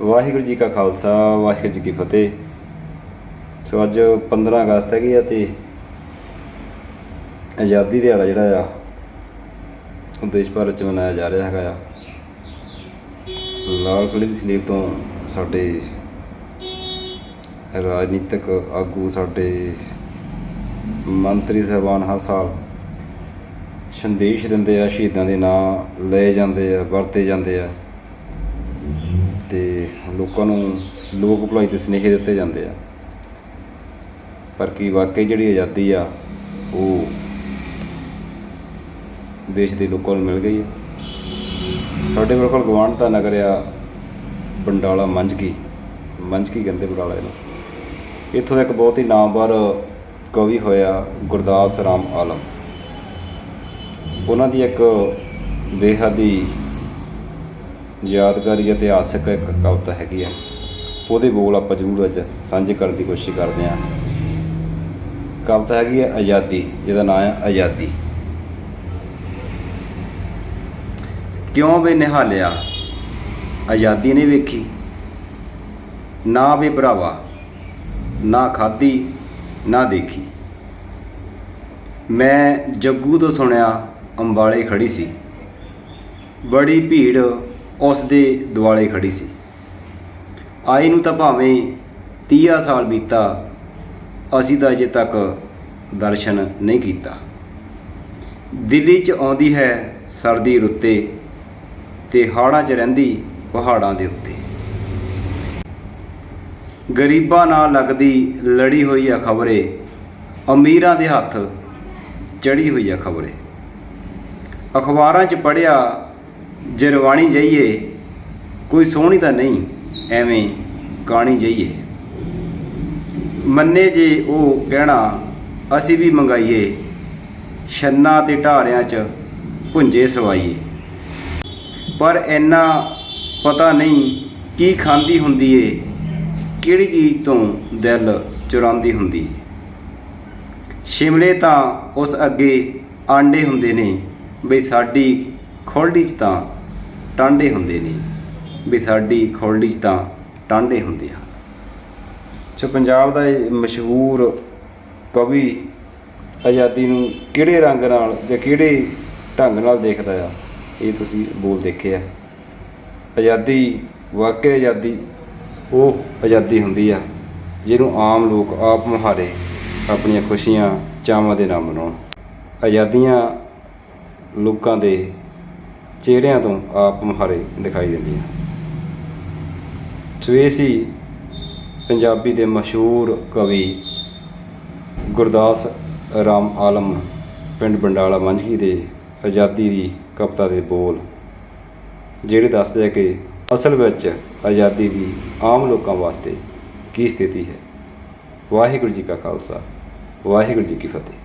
ਵਾਹਿਗੁਰੂ ਜੀ ਕਾ ਖਾਲਸਾ, ਵਾਹਿਗੁਰੂ ਜੀ ਕੀ ਫਤਿਹ। ਸੋ ਅੱਜ 15 ਅਗਸਤ ਹੈਗੀ ਆ ਤੇ ਆਜ਼ਾਦੀ ਦਿਹਾੜਾ ਜਿਹੜਾ ਆ, ਉਹ ਦੇਸ਼ ਭਰ ਵਿੱਚ ਮਨਾਇਆ ਜਾ ਰਿਹਾ ਹੈਗਾ ਆ। ਲਾਲ ਕਿਲ੍ਹੇ ਦੀ ਸਲੀਬ ਤੋਂ ਸਾਡੇ ਰਾਜਨੀਤਿਕ ਆਗੂ, ਸਾਡੇ ਮੰਤਰੀ ਸਾਹਿਬਾਨ ਹਰ ਸਾਲ ਸੰਦੇਸ਼ ਦਿੰਦੇ ਆ, ਸ਼ਹੀਦਾਂ ਦੇ ਨਾਂ ਲਏ ਜਾਂਦੇ ਆ, ਵਰਤੇ ਜਾਂਦੇ ਆ। ਤੇ ਲੋਕਾਂ ਨੂੰ ਲੋਕ ਭਲਾਈ ਦੇ ਸੁਨੇਹੇ ਦਿੱਤੇ ਜਾਂਦੇ ਆ। ਪਰ ਕੀ ਵਾਕਈ ਜਿਹੜੀ ਆਜ਼ਾਦੀ ਆ, ਉਹ ਦੇਸ਼ ਦੇ ਲੋਕਾਂ ਨੂੰ ਮਿਲ ਗਈ ਹੈ ਸਾਡੇ ਬਿਲਕੁਲ ਗਵਾਂਢ ਦਾ ਨਗਰ ਆ, ਬੰਡਾਲਾ ਮੰਝਕੀ ਮੰਝਕੀ ਕਹਿੰਦੇ ਬੰਡਾਲਾ ਇਹਨੂੰ। ਇੱਥੋਂ ਦਾ ਇੱਕ ਬਹੁਤ ਹੀ ਨਾਮਵਰ ਕਵੀ ਹੋਇਆ ਗੁਰਦਾਸ ਰਾਮ ਆਲਮ। ਉਹਨਾਂ ਦੀ ਇੱਕ ਬੇਹੱਦ ਹੀ ਯਾਦਗਾਰੀ ਇਤਿਹਾਸਕ ਇੱਕ ਕਵਿਤਾ ਹੈਗੀ ਆ ਉਹਦੇ ਬੋਲ ਆਪਾਂ ਜ਼ਰੂਰ ਅੱਜ ਸਾਂਝੇ ਕਰਨ ਦੀ ਕੋਸ਼ਿਸ਼ ਕਰਦੇ ਹਾਂ। ਕਵਿਤਾ ਹੈਗੀ ਹੈ ਆਜ਼ਾਦੀ, ਜਿਹਦਾ ਨਾਮ ਹੈ ਆਜ਼ਾਦੀ। ਕਿਉਂ ਵੇ ਨਿਹਾਲਿਆ? ਆਜ਼ਾਦੀ ਨੇ ਵੇਖੀ। ਨਾ ਵੇ ਭਰਾਵਾ, ਨਾ ਖਾਦੀ ਨਾ ਦੇਖੀ। ਮੈਂ ਜੱਗੂ ਤੋਂ ਸੁਣਿਆ ਅੰਬਾਲੇ ਖੜੀ ਸੀ। ਬੜੀ ਭੀੜ ਉਸ ਦੇ ਦੁਆਲੇ ਖੜੀ ਸੀ। ਆਈ ਨੂੰ ਤਾਂ ਭਾਵੇਂ 30 ਸਾਲ ਬੀਤਾ, ਅਸੀਂ ਤਾਂ ਅਜੇ ਤੱਕ ਦਰਸ਼ਨ ਨਹੀਂ ਕੀਤਾ। ਦਿੱਲੀ 'ਚ ਆਉਂਦੀ ਹੈ ਸਰਦੀ ਰੁੱਤੇ ਤੇ ਹਾੜਾਂ 'ਚ ਰਹਿੰਦੀ ਪਹਾੜਾਂ ਦੇ ਉੱਤੇ। ਗਰੀਬਾਂ ਨਾਲ ਲੱਗਦੀ ਲੜੀ ਹੋਈ ਆ ਖਬਰੇ, ਅਮੀਰਾਂ ਦੇ ਹੱਥ ਚੜੀ ਹੋਈ ਆ ਖਬਰੇ। ਅਖਬਾਰਾਂ 'ਚ ਪੜਿਆ ਜਰਵਾਣੀ ਜਾਈਏ, ਕੋਈ ਸੋਹਣੀ ਤਾਂ ਨਹੀਂ, ਐਵੇਂ ਕਾਣੀ ਜਾਈਏ। ਮੰਨੇ ਜੇ ਉਹ ਕਹਿਣਾ ਅਸੀਂ ਵੀ ਮੰਗਾਈਏ, ਛੰਨਾ ਤੇ ਢਾਰਿਆਂ 'ਚ ਭੁੰਜੇ ਸਵਾਈਏ। ਪਰ ਇੰਨਾ ਪਤਾ ਨਹੀਂ ਕੀ ਖਾਂਦੀ ਹੁੰਦੀ ਏ, ਕਿਹੜੀ ਚੀਜ਼ ਤੋਂ ਦਿਲ ਚੁਰਾਉਂਦੀ ਹੁੰਦੀ ਸ਼ਿਮਲੇ ਤਾਂ ਉਸ ਅੱਗੇ ਆਂਡੇ ਹੁੰਦੇ ਨੇ, ਬਈ ਸਾਡੀ ਖੋਲੜੀ 'ਚ ਤਾਂ ਟਾਂਡੇ ਹੁੰਦੇ ਨੇ, ਵੀ ਸਾਡੀ ਖੋਲੜੀ 'ਚ ਤਾਂ ਟਾਂਡੇ ਹੁੰਦੇ ਹਨ। ਸੋ ਪੰਜਾਬ ਦਾ ਇਹ ਮਸ਼ਹੂਰ ਕਵੀ ਆਜ਼ਾਦੀ ਨੂੰ ਕਿਹੜੇ ਰੰਗ ਨਾਲ ਜਾਂ ਕਿਹੜੇ ਢੰਗ ਨਾਲ ਦੇਖਦਾ ਆ, ਇਹ ਤੁਸੀਂ ਬੋਲ ਦੇਖਿਆ। ਆਜ਼ਾਦੀ, ਵਾਕਿਆ ਆਜ਼ਾਦੀ, ਉਹ ਆਜ਼ਾਦੀ ਹੁੰਦੀ ਆ, ਜਿਹਨੂੰ ਆਮ ਲੋਕ ਆਪ ਮੁਹਾਰੇ ਆਪਣੀਆਂ ਖੁਸ਼ੀਆਂ ਚਾਵਾਂ ਦੇ ਨਾਲ ਮਨਾਉਣ। ਆਜ਼ਾਦੀਆਂ ਲੋਕਾਂ ਦੇ ਚਿਹਰਿਆਂ ਤੋਂ ਆਪ ਮੁਹਾਰੇ ਦਿਖਾਈ ਦਿੰਦੀਆਂ। ਸੋ ਸੀ ਪੰਜਾਬੀ ਦੇ ਮਸ਼ਹੂਰ ਕਵੀ ਗੁਰਦਾਸ ਰਾਮ ਆਲਮ ਪਿੰਡ ਬੰਡਾਲਾ ਮੰਝੀ ਦੇ ਆਜ਼ਾਦੀ ਦੀ ਕਵਿਤਾ ਦੇ ਬੋਲ, ਜਿਹੜੇ ਦੱਸਦੇ ਆ ਕਿ ਅਸਲ ਵਿੱਚ ਆਜ਼ਾਦੀ ਦੀ ਆਮ ਲੋਕਾਂ ਵਾਸਤੇ ਕੀ ਸਥਿਤੀ ਹੈ? ਵਾਹਿਗੁਰੂ ਜੀ ਕਾ ਖਾਲਸਾ, ਵਾਹਿਗੁਰੂ ਜੀ ਕੀ ਫਤਿਹ।